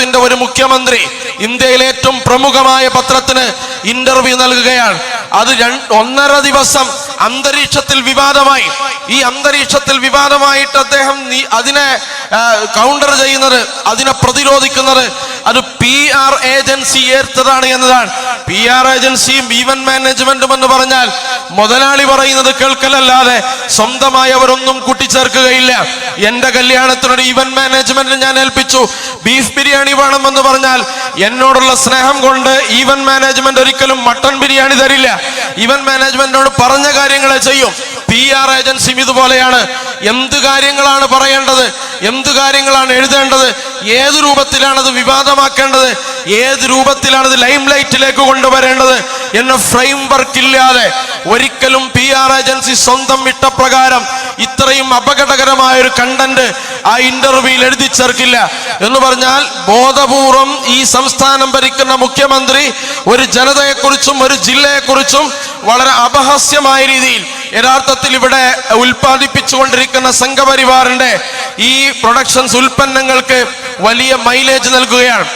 കേരളത്തിന്റെ ഒരു മുഖ്യമന്ത്രി ഇന്ത്യയിലെ ഏറ്റവും പ്രമുഖമായ പത്രത്തിന് ഇന്റർവ്യൂ നൽകുകയാണ്. അത് ഒന്നര ദിവസം അന്തരീക്ഷത്തിൽ വിവാദമായി. ഈ അന്തരീക്ഷത്തിൽ വിവാദമായിട്ട് അദ്ദേഹം അതിനെ കൗണ്ടർ ചെയ്യുന്നത് അതിനെ പ്രതിരോധിക്കുന്നത്. അത് പി ആർ ഏജൻസി ഏർത്തതാണ് എന്നതാണ്. പി ആർ ഏജൻസിയും ഈവന്റ് മാനേജ്മെന്റും എന്ന് പറഞ്ഞാൽ മുതലാളി പറയുന്നത് കേൾക്കലല്ലാതെ സ്വന്തമായി അവരൊന്നും കൂട്ടിച്ചേർക്കുകയില്ല. എന്റെ കല്യാണത്തിനൊരു ഈവന്റ് മാനേജ്മെന്റ് ഞാൻ ഏൽപ്പിച്ചു. ബീഫ് ബിരിയാണി വേണമെന്ന് പറഞ്ഞാൽ എന്നോടുള്ള സ്നേഹം കൊണ്ട് ഈവന്റ് മാനേജ്മെന്റ് ഒരിക്കലും മട്ടൺ ബിരിയാണി തരില്ല. ഈവന്റ് മാനേജ്മെന്റിനോട് പറഞ്ഞ കാര്യങ്ങളെ ചെയ്യും. പി ആർ ഏജൻസിയും ഇതുപോലെയാണ്. എന്ത് കാര്യങ്ങളാണ് പറയേണ്ടത്? എന്ത് കാര്യങ്ങളാണ് എഴുതേണ്ടത്? ഏത് രൂപത്തിലാണത് വിവാദമാക്കേണ്ടത്? ഏത് രൂപത്തിലാണത് ലൈം ലൈറ്റിലേക്ക് കൊണ്ടുവരേണ്ടത്? എന്ന ഫ്രെയിം വർക്ക് ഇല്ലാതെ ഒരിക്കലും പി ആർ ഏജൻസി സ്വന്തം ഇഷ്ടപ്രകാരം ഇത്രയും അപകടകരമായ ഒരു കണ്ടന്റ് ആ ഇന്റർവ്യൂയിൽ എഴുതി ചേർക്കില്ല. എന്ന് പറഞ്ഞാൽ ബോധപൂർവം ഈ സംസ്ഥാനം ഭരിക്കുന്ന മുഖ്യമന്ത്രി ഒരു ജനതയെക്കുറിച്ചും ഒരു ജില്ലയെക്കുറിച്ചും വളരെ അപഹാസ്യമായ രീതിയിൽ യഥാർത്ഥത്തിൽ ഇവിടെ ഉൽപ്പാദിപ്പിച്ചുകൊണ്ടിരിക്കുന്ന സംഘപരിവാറിന്റെ ഈ പ്രൊഡക്ഷൻസ് ഉൽപ്പന്നങ്ങൾക്ക് വലിയ മൈലേജ് നൽകുകയാണ്.